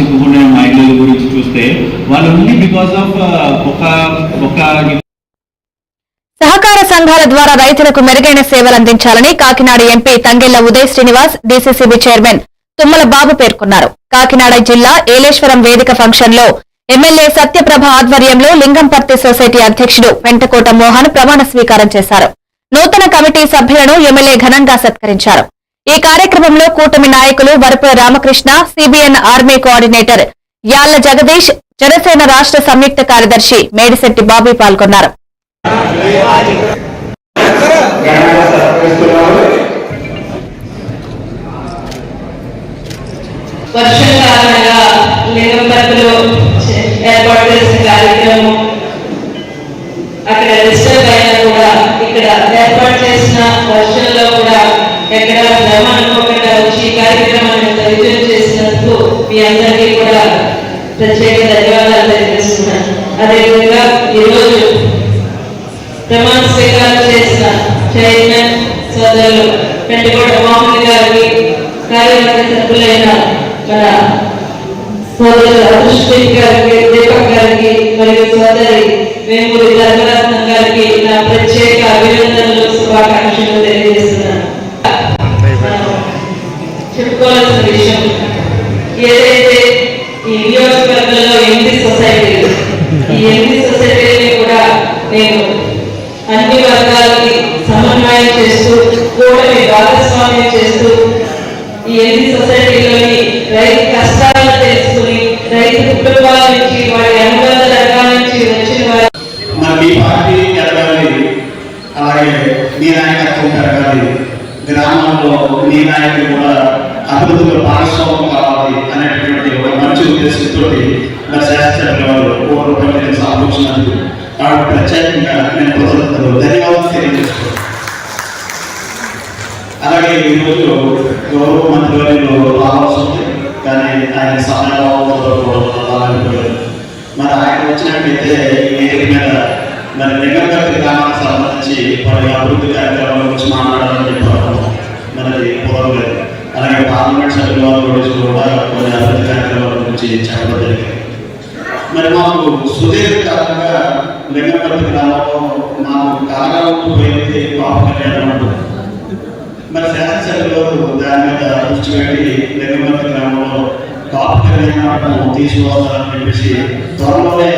చెప్పుకునే మహిళల గురించి చూస్తే వాళ్ళు ఓన్లీ బికాస్ ఆఫ్ ఒక ఒక సహకార సంఘాల ద్వారా రైతులకు మెరుగైన సేవలు అందించాలని Kakinada MP Thangella Uday Srinivas DCCB chairman Tummala Babu పేర్కొన్నారు. కాకినాడ జిల్లా ఏలేశ్వరం వేదిక ఫంక్షన్లో ఎమ్మెల్యే సత్యప్రభ ఆధ్వర్యంలో లింగంపర్తి సొసైటీ అధ్యక్షుడు వెంటకోట మోహన్ ప్రమాణ స్వీకారం చేశారు. నూతన కమిటీ సభ్యులను ఎమ్మెల్యే ఘనంగా సత్కరించారు. ఈ కార్యక్రమంలో కూటమి నాయకులు Varapula Ramakrishna CBN army coordinator Yalla Jagadish Janasena రాష్ట్ర సంయుక్త కార్యదర్శి మేడిశెట్టి బాబీ పాల్గొన్నారు. వర్షం కారణంగా ఏర్పాటు చేసిన కార్యక్రమం మీ అందరికీ కూడా ప్రత్యేక ధన్యవాదాలు తెలియజేస్తున్నాను. అదేవిధంగా ఈరోజు ప్రమాణ స్వీకారం చేసిన చైర్మన్ సోదరులు పెంటకోట మోహన్ గారికి కార్యవర్గ సభ్యులైన మన సోదరులు అదృష్టిక్ గారికి దీపక్ గారికి మరియు సోదరి వేమూరి ధర్మరత్నం గారికి నా ప్రత్యేక అభినందనలు శుభాకాంక్షలు తెలియజేస్తున్నాను. చెప్పుకోవాల్సిన విషయం ఏదైతే ఈ నియోజకవర్గంలో ఎనిమిది సొసైటీలు ఈ ఎనిమిది సొసైటీలని కూడా నేను అన్ని వర్గాలకి సమన్వయం చేస్తూ కూటమి భాగస్వామ్యం చేస్తూ ఈ ఎనిమిది సొసైటీలోని రైతు కష్టాలను తెలుసుకుని రైతు కుటుంబాల నుంచి వారి అనుబంధ రంగాల నుంచి వచ్చిన వారి మీ పార్టీ ఎదగాలి అలాగే మీ నాయకత్వం జరగాలి గ్రామంలో మీ నాయకులు కూడా అభివృద్ధిలో భాగస్వామ్యం ఉద్దేశంతో నా శాస్త్రజ్ఞ పూర్వకంగా నేను సాధించినందుకు కాబట్టి ప్రత్యేకంగా నేను కృతజ్ఞతలు. ధన్యవాదాలు తెలియజేస్తున్నాను. అలాగే ఈరోజు గౌరవ మంత్రి గారిలో రావాల్సి ఉంది. కానీ ఆయన సమయంలో మరి ఆయన వచ్చినట్లయితే ఈ వేదిక మీద మరి లింగంపల్లి గ్రామానికి సంబంధించి మరి అభివృద్ధి కార్యక్రమాల గురించి మాట్లాడాలని చెప్పారు మనది పూర్వలేదు అలాగే పార్లమెంట్ సభ్యుల గురించి కూడా కొన్ని అభివృద్ధి కార్యక్రమాలు గురించి జరిగింది మరి మాకు సుదీర్ఘకాలంగా లింగంపల్లి గ్రామంలో మాకు కాలకాలం పోయింది పాప కళ్యాణం మరి శాసనసభలో దాని మీద దృష్టి పెట్టి లింగంపల్లి గ్రామంలో కాపు కళ్యాణం తీసుకువస్తారని చెప్పేసి త్వరలోనే